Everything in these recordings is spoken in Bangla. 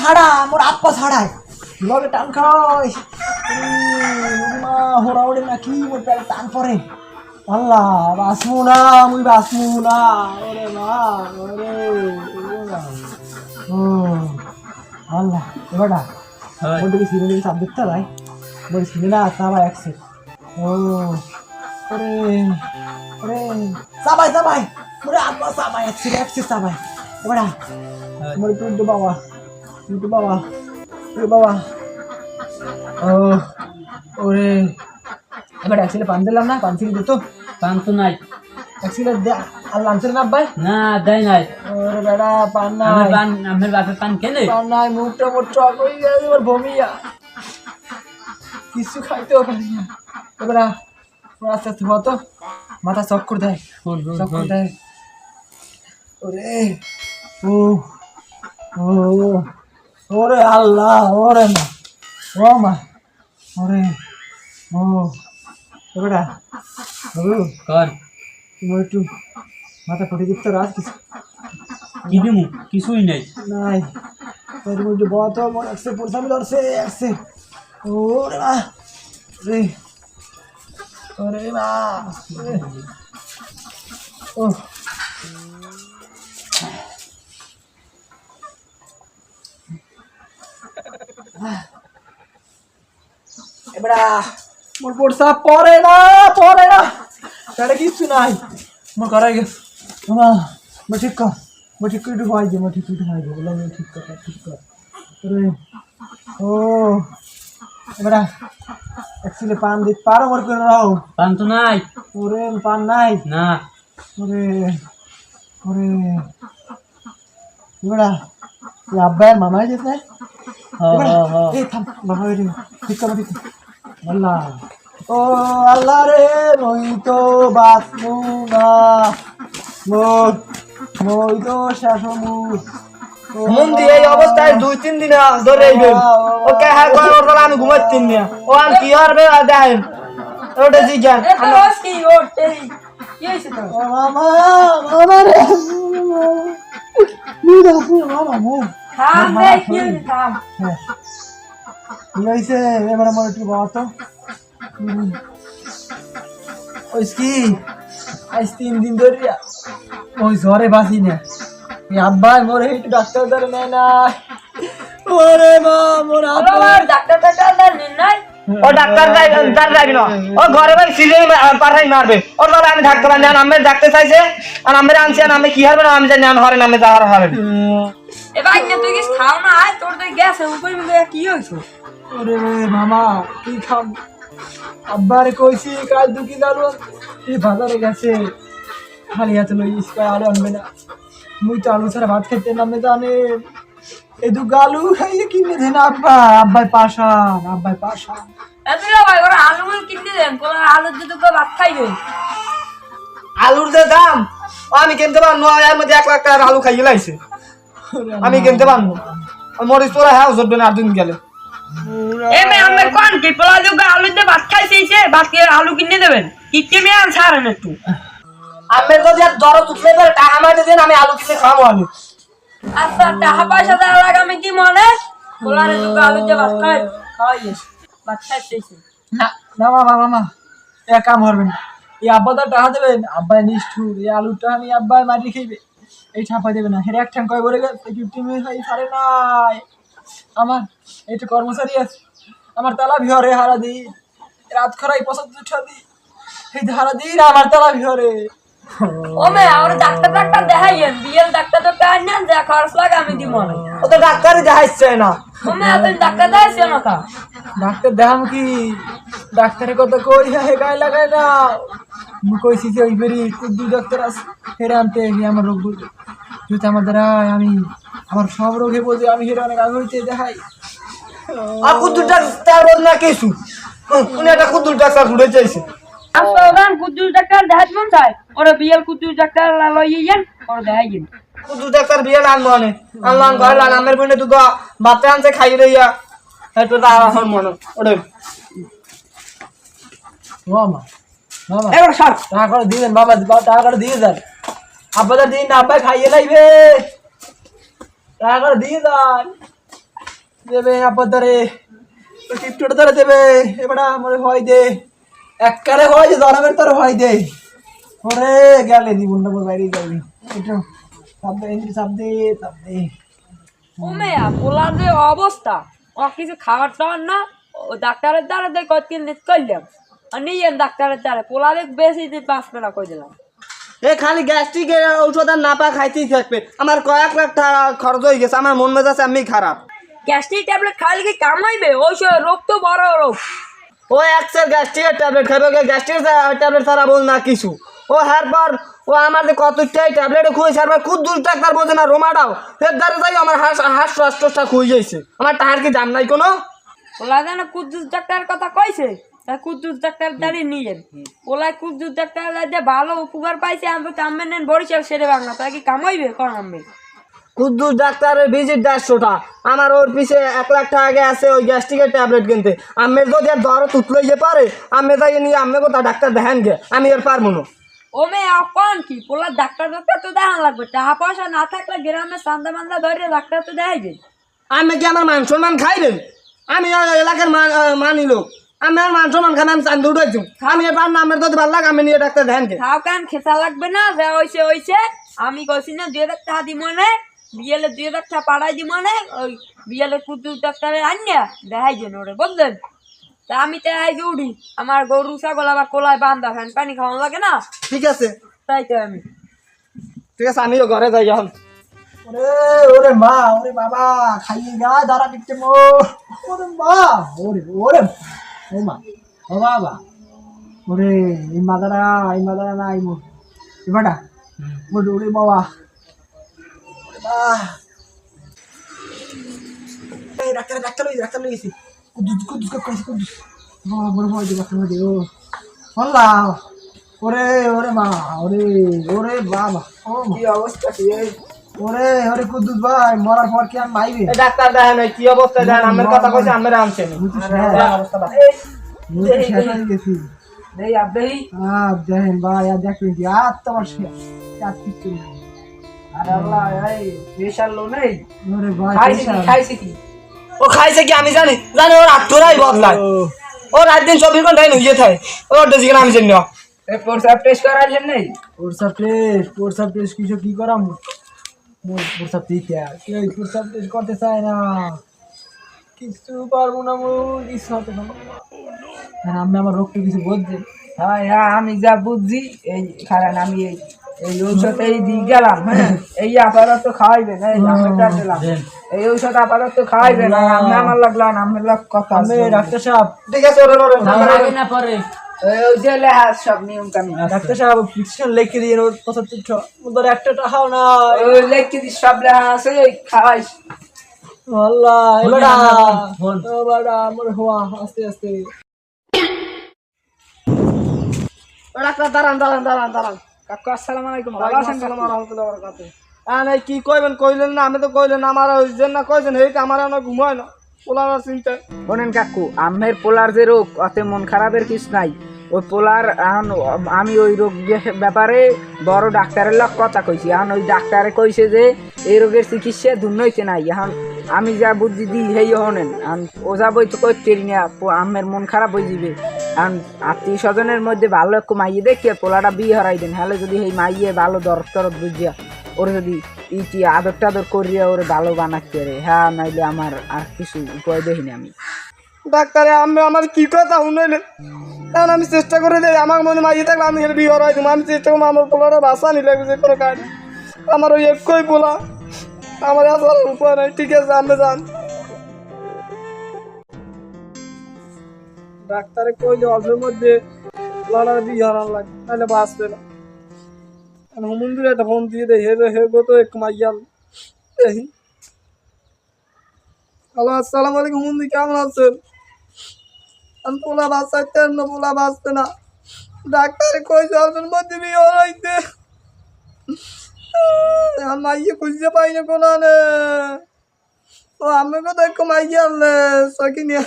ছাড়া মোর আপ্পা ছাড়ায় কীভাবে টান খাওয়াই মা হোড়াউড়ি নাকি মোর পেটে টান পরে আল্লাহ বাসমু না মুই বাসমু না। ওরে মা ওরে আল্লাহ এবারটা মোর দিকে সিনে চাপ দেখতে ভাই মোর সিনে না চাবাই একসে ও ওরে ওরে। চাবাই চাবাই মোরে আব্বা চাবাই একসে একসে চাবাই এবারটা মোরে টুন্টু বাবা। বাবা বাবা ও ওরে এবার অ্যাক্সিলে পান দিলাম না পান দিত পান তো নাই অ্যাক্সিলে আর লাঞ্চের না ভাই না দেয় নাই ওরে বেড়া পান আমার নাই পান আমার বাপের পান কেনে পান নাই মুখটা মোট টক হয়ে গেছে ওর বমিয়া কিছু খাইতেও পারি না এবারে আস্তে আস্তে হতো মাথা চক্কর দেয় চক্কর দেয় ওরে ও ও ওরে আল্লাহ ওরে মা ও মা ওরে ও এবারে বাবু কর। তুমি একটু মাথা ফটে দিতে রাত কিছু। কি দিমু? কিছুই নাই। নাই। তোর মধ্যে বহুত মন একসে পড়ছামি ধরছে একসে ওরে মা রে ওরে মা। ও। এবারা মোর পড়সা পরে না পরে না তাহলে কিচ্ছু নাই মোর করাই গেছে মা মো ঠিক কর মো ঠিক করে হয় যে মো ঠিক করে হয় যে বললাম ঠিক কর ঠিক কর রে ও এবারা একচুয়ালি পান দিতে পারো মোর করে রাও পান তো নাই ওরে পান নাই না ওরে ওরে এবারা এই আব্বায়ের মামাই যেত না হ হ হ এই থাম বাবা রে ঠিক কর ঠিক কর। আল্লাহ ও আল্লাহ রে মই তো বাসমু না মোর মই তো শাসমু মন দিয়ে এই অবস্থায় দুই তিন দিন ধরে এইবেন ওকে হ্যাঁ কয় ওর আমি ঘুমাচ্ছিন না ও আর কি আর দেখেন ওটা জিজ্ঞান ও মামা মামা রে হয়েছে এবার আমার একটু বাবা তো ওই কি আজ তিন দিন ধরে ওই জ্বরে বাসি না। এই আব্বাই মোরে একটু ডাক্তার ধরে নেয় না। ওরে মা মোর আব্বা। ও ডাক্তার যাই ডাক্তার যাবি না ও ঘরে ভাই সিলে পাঠাই মারবে। ওর বাবা আমি ডাক্তার আনি আমি ডাক্তার চাইছে আর আমি আনছি আর আমি কি হবে না আমি জানি আন হরে নামে যাওয়ার হবে এবার তুই কি খাও না আয় তোর তো গ্যাস উপরে মিলে কি হয়েছে? ওরে মামা কি খাম? আব্বারে কইছি কাল দুকি দালু এই বাজারে গেছে। খালি হাতে লই ইস্কা আলু আনবে না। মুই তো আলু ছাড়া ভাত খেতে নামে জানে। এই দু গালু খাইয়ে কিনে দেন আব্বা? আব্বাই পাশান আব্বাই পাশান এত ভাই ওরা আলু কিনতে দেন কোন আলুর যদি ভাত খাইবে? আলুর যে দাম আমি কিনতে পারব এর মধ্যে এক লাখ টাকার আলু খাইয়ে লাইছে। আমি কিনতে পারব। মরিচ তোরা হ্যাঁ উঠবে না আর দিন গেলে। আমার কোন কি পোলা আলু দিয়ে ভাত খাইছে ভাত আলু কিনে দেবেন ছাড়েন একটু। আমি যদি আর দরদ উঠলে পারে টাকা মাটি দিন আমি আলু কিনে খাব আমি আচ্ছা টাকা পয়সা দেওয়া লাগে আমি কি মনে? পোলারে যোগ আলু দিয়ে ভাত খাই খাওয়াইয়ে। ভাত খাইছে না না এ কাম এই আব্বা তো টাকা দেবেন আব্বাই নিষ্ঠুর এই আলুটা আমি আব্বাই মাটি খাইবে। এই ছাপা দেবে না। হেরে এক ঠ্যাং কয় বলে গেছে ফিফটি মিনিট হয় সারে নাই। আমার এইটা কর্মচারী আছে আমার তালা ভিহরে হারা দি। রাত খরাই পঁচাত্তর টা দি। এই হারা দি আমার তালা ভিহরে ও মে আর ডাক্তার ডাক্তার দেখাইয়েন বিয়ের ডাক্তার তো কাজ নেন যা খরচ লাগে আমি দিব মনে ও তো ডাক্তারই দেখাইছে না। ও মে আপনি ডাক্তার দেখাইছে না ডাক্তার দেখাম কি? ডাক্তারের কথা কই? হে গায়ে লাগায় না কইছি যে ওই বেরি দুই ডাক্তার আছে হেরে আনতে হে আমার রোগ যদি আমার দ্বারা আমি আমার সব রোগে বলছে আমি হেরে অনেক আগে হইতে দেখাই। আর কুদ্দুর ডাক্তার না কিছু উনি একটা কুদ্দুর ডাক্তার ঘুরে চাইছে। আসলে ওখান ডাক্তার দেখাত মন চাই। ওরা বিয়ের কুদ্দুস ডাক্তার ওরা কুদ্দুর ডাক্তার বিয়ে আনব অনেক আনলাম ঘরে লান আমের বোনে দুটো বাতে আনছে খাই রইয়া একটু তার আমার মনে ওরে। মামা মামা এবার সর। টাকা করে দিয়ে দেন বাবা বাবা টাকা করে দিয়ে দেন। আব্বাই খাইয়ে লাইবে টাকা করে দিয়ে দেন। দেবে ধরে টিপটোটা ধরে দেবে। এবারে আমার হয় দে। এককারে হয় যে জনাবের তোর হয় দে। ওরে গেলে জীবনটা মোর বাইরে যাবি। এটা চাপ দে এন্ট্রি চাপ দে চাপ দে ও পোলার যে অবস্থা। ও কিছু খাবার টাবার না ও ডাক্তারের দ্বারা দেখ লিট করলাম আর নিয়ে ডাক্তারের দ্বারা পোলারে বেশি পাঁচ পেনা করে দিলাম। এ খালি গ্যাস্ট্রিকের ঔষধ আর না পা খাইতেই থাকবে। আমার কয়েক লাখ টাকা খরচ হয়ে গেছে আমার মন মেজাজ আমি খারাপ। গ্যাস্ট্রিক ট্যাবলেট খাইলে কি কামাইবে ওই রোগ তো বড় রোগ। ও একসের গ্যাস্ট্রিকের ট্যাবলেট খাবে গ্যাস্ট্রিকের ট্যাবলেট ছাড়া বল না কিছু। ও হ্যার পর ও আমার যে কতটাই ট্যাবলেট খুঁজে আর খুব দূর ডাক্তার বোঝে না রোমাটাও এর দ্বারা যাই আমার হাঁস হাঁস রাষ্ট্রটা খুঁজে যাইছে আমার টাহার কি দাম নাই কোনো? ওলা যেন কুদ্দুস ডাক্তার কথা কইছে। কুদ্দুস ডাক্তার দাঁড়িয়ে নিয়েন ওলাই কুদ্দুস ডাক্তার যে ভালো উপকার পাইছে আমি কামবে নেন বরিশাল সেরে বাংলা তা কি কামাইবে কন আমি কুদ্দুস ডাক্তারের ভিজিট দেড়শোটা আমার ওর পিছে এক লাখ টাকা আগে আছে ওই গ্যাস্ট্রিকের ট্যাবলেট কিনতে। আমি যদি আর দর তুতলে যে পারে আমি যাই নিয়ে আমি কোথা ডাক্তার দেখেন গে আমি আর পারব না। ও মে কন কি? পোলা ডাক্তার ডাক্তার তো দেখান লাগবে। টাকা পয়সা না থাকলে গ্রামে সান্দা মান্দা ধরে ডাক্তার তো দেখাইবে। আমি কি আমার মান সম্মান খাইবেন? আমি এলাকার মান- মানি লোক। আমি আর মান সম্মান খান আমি চান্দু উঠেছি আমি এবার নামের যদি ভালো লাগে আমি নিয়ে ডাক্তার খাও কেন খেতা লাগবে না যা হইছে হইছে। আমি কইছি না দুই হাজার টাকা দিব না বিয়েলে দুই হাজার টাকা পাঠাই দিব না ওই বিয়েলে কুদ্দুস ডাক্তারে আনিয়া দেখাই যেন ওরে বুঝলেন? তা আমি তো আই উঠি আমার গরু ছাগল আবার কোলায় বান্ধা ফ্যান পানি খাওয়ানো লাগে না? ঠিক আছে। তাই তো আমি। ঠিক আছে আমিও ঘরে যাই এখন। ওরে ওরে মা ওরে বাবা খাইয়ে গা দাঁড়া দিচ্ছে মো। ওরে মা ওরে ওরে ও মা ও বাবা। ওরে এই মাদারা এই মাদারা না এই এবারটা ওরে বাবা। ডাক্তার ডাক্তার লই ডাক্তার লই গেছি। কুদুস কুদুস কইছি কুদুস বাবা বড় বড় ডাক্তার লই ও। আল্লাহ ওরে ওরে মা ওরে ওরে বাবা ও কি অবস্থা কি ওরে ওরে কুদ্দুস ভাই মরার পর কি আমি মাইবে? ডাক্তার দেখেন কি অবস্থা দেখেন আমার কথা কইছে আমরা আনছেন মুই তো শেষ। অবস্থা ভালো। মুই তো শেষ গেছি দেই আবেই দেখেন ভাই আর দেখবেন কি আর তোমার শেষ আর কিচ্ছু নেই আরে আল্লাহ এই প্রেশার লো নেই? ওরে ভাই খাইছে কি খাইছে কি? ও খাইছে কি আমি জানি। জানি ওর আত্মরাই বদলায় ও, ও রাত দিন চব্বিশ ঘন্টায় নুয়ে থাকে ওর ডেজিকে আমি জানি না। টেস্ট প্রসাব টেস্ট কিছু কি করাম? মোর প্রসাব দিতে কেউ টেস্ট করতে চায় না। কিছু পারব না কিছু হতে পারব না। আমি আমার রোগটা কিছু বলছে হ্যাঁ। আমি যা বুঝছি এই খারান আমি এই এই ঔষধ এই দিয়ে গেলাম হ্যাঁ? এই আপাতত খাওয়াইবেন এই আমরা দিলাম। এই ঔষধ আপাতত খাওয়াইবেন না আমি আমার লাগলাম আমার লাগ কথা ডাক্তার সাহেব। ঠিক আছে না পরে। সব নিয়ম কানুন। ডাক্তার সাহেব প্রেসক্রিপশন লিখে দিয়ে ওর পঁচাত্তরশো ধর একটা টাকাও না। ওই লেখকে দিস সব লেহা আছে ওই খাওয়াইস। আল্লাহ এবার ফোন। আমার হওয়া আস্তে আস্তে। ও ডাক্তার দাঁড়ান দাঁড়ান দাঁড়ান দাঁড়ান। কাকু আসসালামু আলাইকুম ভালো আছেন কাকু? আর এই কি কইবেন কইলেন না আমি তো কইলেন আমার ওই যে না কইছেন এই আমার না ঘুমায় না। চিন্তা। কাকু, আমের পোলার যে রোগ, অতে মন খারাপের কিছু নাই। ওই পোলার এখন, আমি ওই রোগ ব্যাপারে বড় ডাক্তারের লগ কথা কইছি। এখন ওই ডাক্তারে কইছে যে, এই রোগের চিকিৎসা দুর্নইতে নাই। এখন আমি যা বুদ্ধি দিই সেই হনেন। এখন ওজা বই তো করতে না আমের মন খারাপ হয়ে যাবে এখন আত্মীয় স্বজনের মধ্যে ভালো একটু মাইয়ে দেখে পোলাটা বিয়ে হারাই দেন। হলে যদি সেই মাইয়ে ভালো দরদ বুঝিয়া, ওরে যদি ইটি আদর টাদর করিয়া ওরে ভালো বানাতে পারে হ্যাঁ নাইলে আমার আর কিছু উপায় দেখিনি আমি। ডাক্তারে, আমি আমার কি কথা শুনাইলেন এখন আমি চেষ্টা করে দেই, আমার মনে থাকলে আমি বিয়ে হরাই দেবো। আমি চেষ্টা করব, আমার পোলাটা বাসা নিলে যে কোনো কাজ। আমার ওই একই পোলা। আমার আসার উপায় নাই, ঠিক আছে আমি যান। ডাক্তারে কইলে, অল্পের মধ্যে পোলাটার বিয়ে হরান লাগে নাহলে বাঁচবে না। হুমুন্দির একটা ফোন দিয়ে দেয় হে হে গো তো এক মাইয়াল। আমি পোলা বাঁচাইতেন না, পোলা না। ডাক্তারে কই অল্পের মধ্যে বিয়ে এখন মাইয়ে খুঁজতে পাই না কোনো ও, আমি কোথাও একটু মাইয়ে আনলে সকিনিয়া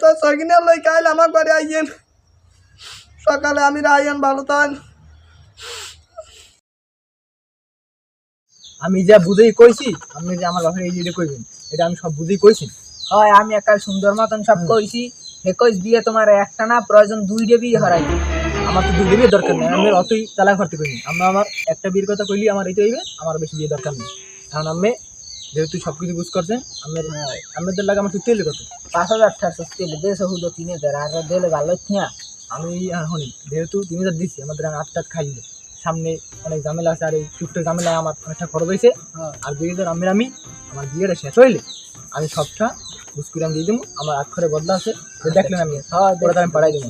তা সকিনিয়া লই কাইল আমার বাড়ি আইয়েন। সকালে আমি আইয়েন ভালো তাই আমি যা বুঝেই কইছি আপনি যে আমার বাপের এই যে কইবেন এটা আমি সব বুঝেই কইছি। হয় আমি একটা সুন্দর মতন সব কইছি একইশ বিয়ে তোমার একটা না প্রয়োজন দুইটা বিয়ে হরাই। আমার তো দুই বিয়ে দরকার নেই আমি অতই তালাক ভর্তি করিনি। আমরা আমার একটা বিয়ের কথা কইলি আমার এইটা হইবে আমার বেশি বিয়ে দরকার নেই। কারণ আমি যেহেতু সব কিছু বুঝ করছেন আমি আমাদের লাগে আমার তেল কত পাঁচ হাজার ঠারশো তেল দেশ হলো তিন হাজার আর দিলে ভালো না। আমি হনি যেহেতু তিন হাজার দিচ্ছি আমাদের আমি আট টাট খাইলে সামনে অনেক ঝামেলা আছে আর এই টুকটাক ঝামেলায় আমার অনেকটা খরচ হয়েছে। আর দুই হাজার আমি আমি আমার বিয়েটা শেষ হইলে আমি সবটা আমি দিয়ে দেবো আমার আট খরে বদলা আছে। দেখলেন আমি হ্যাঁ ওটা তো আমি পাঠাই দেবো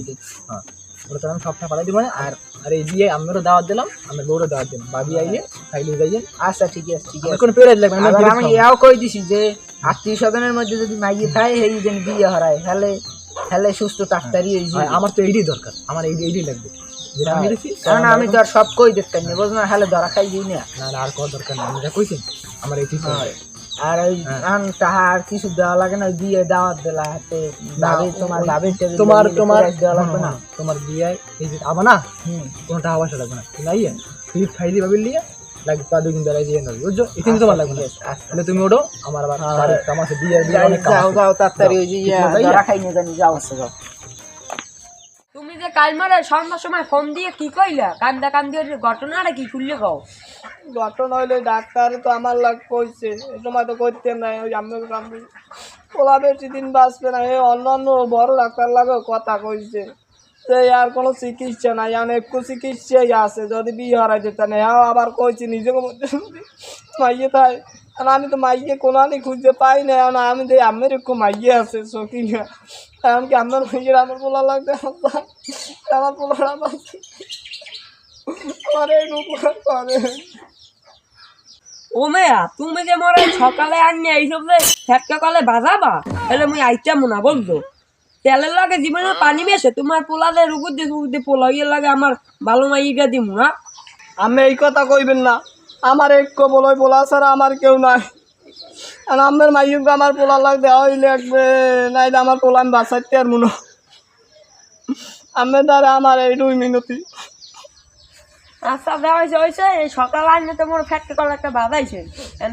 হ্যাঁ ওটা তো আমি সবটা পাঠাই দেবো না। আর আর এই বিয়ে আমিরও দাওয়াত দিলাম আমি বউরও দাওয়াত দিলাম। ভাবি আইলে খাইলে যাইয়ে। আচ্ছা ঠিক আছে ঠিক আছে। কোনো পেরেজ লাগবে আমি এও কই দিছি যে আত্মীয় স্বজনের মধ্যে যদি মাইয়ে থাকে সেই যেন বিয়ে হরায় তাহলে তাহলে সুস্থ। আর আমার তো এইটাই দরকার আমার এই এইটাই লাগবে। আমি কারণ আমি তো আর সব কই দেখতাম না বুঝ না হলে ধরা খাই দিই না। না আর কত দরকার না আমি যা কইছি আমার দরকার। আর ওই আন তাহা আর কিছু দেওয়া লাগে না বিয়ে দাওয়াত দিলা হাতে ভাবি তোমার টেবিল তোমার তোমার দেওয়া লাগবে না। তোমার বিয়ে এই যে আবা না? হুম। কোনো টাকা পয়সা লাগবে না। আইয়া তুই খাইলি ভাবির লিয়ে তা দুই বেড়াই দিয়ে নেবে বুঝছ? এখানে তোমার লাগবে না। তাহলে তুমি ওঠো আমার আবার কাম আছে বিয়ে অনেক কাম যাও যাও তাড়াতাড়ি ওই যে ধরা খাই নিয়ে জানি যাও আচ্ছা, যাও। তুমি যে কাল মারে সন্ধ্যার সময় ফোন দিয়ে কি কইলা? কান্দা কান্দি ঘটনাটা কি খুললে কও? ঘটনা হইলে ডাক্তার তো আমার লাগ কইছে সময় তো করতে নাই ওই আমি আমি ওলা বেশি দিন বাঁচবে না অন্য অন্য বড় ডাক্তার লাগে কথা কইছে। আর কোনো চিকিৎসা নাই এখন একটু চিকিৎসাই আছে। যদি বিয়ে হারাই যেতে না হ্যাঁ আবার কইছি নিজেকে মধ্যে মাইয়ে তাই, আর আমি তো মাইয়ে কোনো আনি খুঁজতে পাই না এখন আমি দেই আমার একটু মাইয়ে আছে না এখন কি আমার মাইয়ের আমার পোলা লাগবে আমার পোলা আমার আমার ও মেয়া, তুমি যে মরে সকালে আনি এইসব যে ফেটকা কলে বাজাবা, তাহলে মুই আইতাম না বলতো তেলের লাগে জীবনে পানি মেশে তোমার পোলাতে দিয়ে রুগুর দিয়ে পোলা ইয়ে লাগে আমার ভালো মাইগা দিমু না? আমি এই কথা কইবেন না। আমার এক বলই বলা ছাড়া আমার কেউ নাই। আর আমার মাইয়ুকে আমার পোলা লাগবে ওই লাগবে নাইলে আমার পোলা আমি বাঁচাইতে আর মনে আমি দ্বারা আমার এই দুই মিনতি। আচ্ছা দেওয়া হয়েছে হয়েছে এই সকাল আনলে তো মোর ফ্যাক্টরি কলে একটা বাধাইছে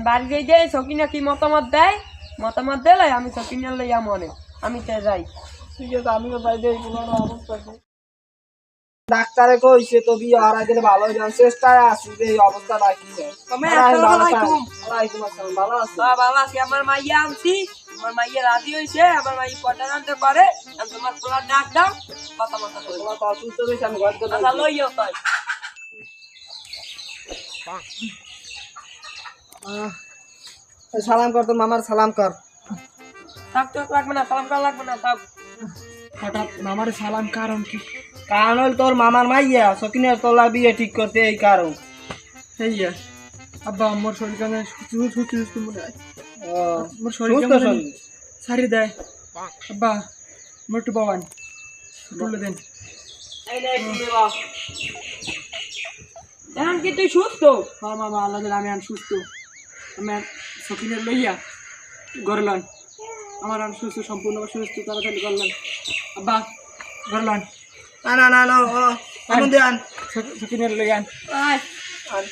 বাড়ি যাই যে সকিনা কি মতামত দেয়? মতামত দিলে আমি সকিনা লইয়া মনে আমি তো যাই। ঠিক আছে আমিও বাইরে এই পোলার ডাক্তারে কইছে তো বিয়ে ভালো হয়ে যাবে চেষ্টায় আছি যে এই অবস্থাটা কি ভালো আছি। ভালো আছি। আমার মাইয়া আনছি আমার মাইয়া রাজি হয়েছে আমার মাই পারে। আমি তোমার পোলার ডাক দাও কথা মতো তোমার তো অসুস্থ হয়েছে আমি ঘর আচ্ছা লইও তাই। সালাম কর তোর মামার সালাম কর। থাক তো লাগবে না সালাম করা লাগবে না থাক। হঠাৎ মামার সালাম কারণ কি? কারণ হল তোর মামার মাইয়া সকিনের তোলা বিয়ে ঠিক করতে এই কারণ। হেইয়া আব্বা আমার শরীর কেন সুস্থ সুস্থ মনে হয়। আমার শরীর কেমন সারি দেয়। আব্বা আমার একটু বাবান তুলে দেন। এখন কি তুই সুস্থ? হ্যাঁ মামা আল্লাহ আমি আন সুস্থ। আমি সকিনের লইয়া গড়লাম আমার আন সুস্থ সম্পূর্ণ সুস্থ তাড়াতাড়ি করলেন আব্বা গড়লাম না না না না ও, এখন দেন সকিনের লেগে আন আয়। আর